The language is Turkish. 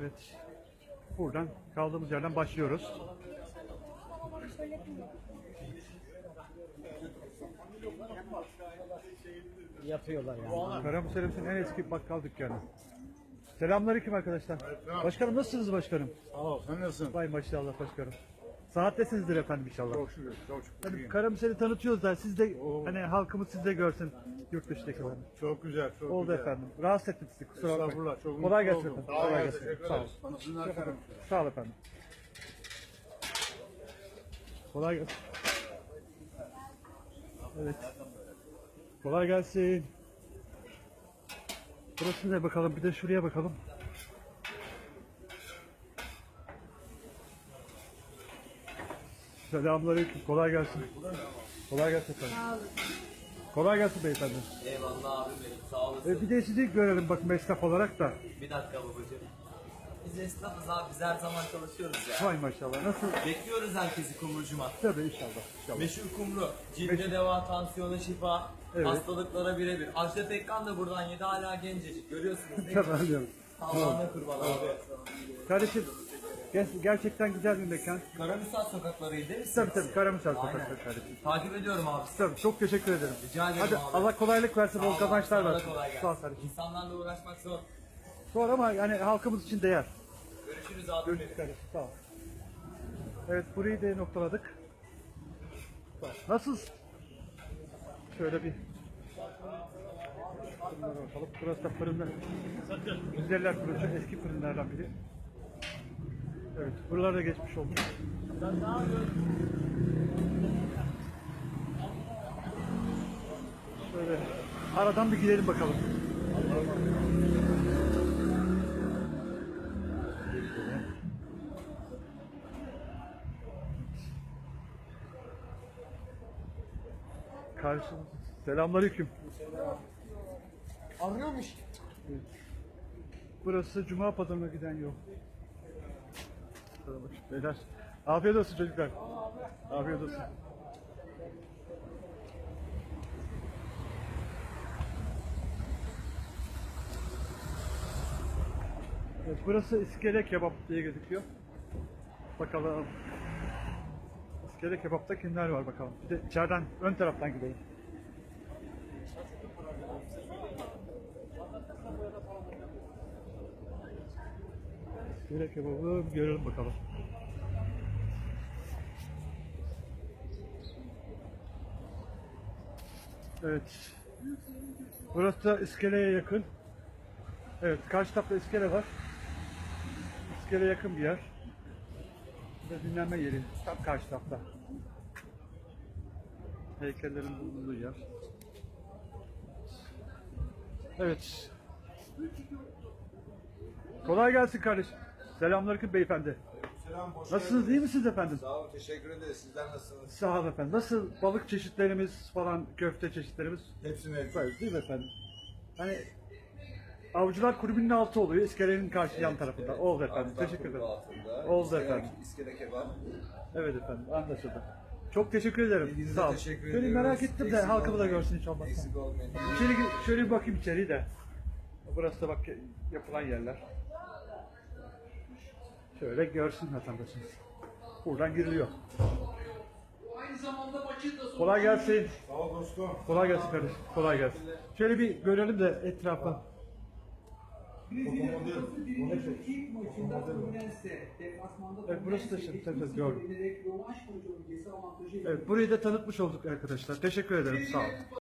Evet. Buradan kaldığımız yerden başlıyoruz. Yapıyorlar yani. Karamüselimizin en eski bakkal dükkanı. Selamünaleyküm arkadaşlar. Başkanım nasılsınız başkanım? Sağ ol. Sen nasılsın? Vay maşallah başkanım. Saattesinizdir efendim inşallah. Çok şükür. Çok şükür. Hani Karamüsel'i tanıtıyoruz da siz de hani halkımız siz de görsün yurt dışındaki efendim. Çok güzel. Çok Oldu güzel. efendim. Rahatsız ettim sizi kusura bakmayın. Estağfurullah. Çok Kolay mutlu gelsin oldum. efendim. Sağ ol. Kolay gelsin. Teşekkür Sağ ol. ederiz. Efendim. Sağ ol efendim. Kolay gelsin. Evet. Kolay gelsin. Burası ne bakalım? Bir de şuraya bakalım. Selamünaleyküm. Kolay gelsin. Kolay gelsin efendim. Kolay gelsin beyefendi. Eyvallah abim benim sağ olasın. E, bir de sizi görelim bakın esnaf olarak da. Bir dakika babacığım. Biz esnafız abi biz her zaman çalışıyoruz ya. Vay maşallah. Nasıl? Bekliyoruz herkesi kumrucuma. Tabii inşallah. inşallah. Meşhur kumru. Cilde deva, tansiyona şifa, Evet. hastalıklara birebir. Ajda Pekkan da buradan yedi hala gencecik. Görüyorsunuz değil mi? Tabii anlıyorum. Allah'ına kurban abi. Kardeşim ger- gerçekten güzel bir mekan. Karamürsel sokaklarıydı? Tabii tabii Karamürsel Aynen. sokakları kardeşim. Takip ediyorum abi. Tabii çok teşekkür ederim. Rica ederim Hadi abi. Allah kolaylık versin, bol ol, kazançlar sana da versin. kolay Sağ ol gelsin. kardeşim. İnsanlarla uğraşmak zor. Zor ama yani halkımız için değer. Görüşürüz abi. Görüşürüz kardeşim. Sağ ol. Evet burayı da noktaladık. Nasıl? Şöyle bir fırınlara bakalım. Burası da fırınlar. Güzeller çok eski fırınlardan biri. Evet, buralara geçmiş olduk. Şöyle aradan bir gidelim bakalım. Karşımız. Selamünaleyküm. Arıyormuş. Burası Cuma Pazarı'na giden yol. Beyler. Afiyet olsun çocuklar. Afiyet olsun. Evet, burası iskele kebap diye gözüküyor. Bakalım. İskele kebapta kimler var bakalım. Bir de içeriden ön taraftan gidelim. İskele kebabı görelim bakalım. Evet. Burası da iskeleye yakın. Evet, karşı tarafta iskele var. İskele yakın bir yer. Burada dinlenme yeri. Tam karşı tarafta. Heykellerin bulunduğu yer. Evet. Kolay gelsin kardeşim. Selamünaleyküm beyefendi. Selam. Hoş Nasılsınız, iyi misiniz efendim? Sağ olun. Teşekkür ederiz. Sizler nasılsınız? Sağ olun efendim. Nasıl balık çeşitlerimiz falan, köfte çeşitlerimiz? Hepsi mevcut. Değil mi efendim? Hani Avcılar Kulübü'nün altı oluyor. İskelenin karşı yan tarafında. Oldu efendim. Avcılar teşekkür ederim. altında. Oldu İskele- efendim. İskele kebap. Evet efendim. Anlaşıldı. Çok teşekkür ederim. İlginize Sağ olun. teşekkür ediyoruz. merak ettim de halkımı da görsün olmazsa. Eksik olmayın. İçeri, şöyle bir bakayım içeriği de. Burası da bak yapılan yerler. Şöyle görsün vatandaşımız. Buradan giriliyor. Kolay gelsin. Sağ ol dostum. Kolay gelsin kardeşim. Kolay gelsin. Şöyle bir görelim de etrafa. Evet, burası da şimdi tabii, gördüm. Evet burayı da tanıtmış olduk arkadaşlar. Teşekkür ederim. Sağ olun.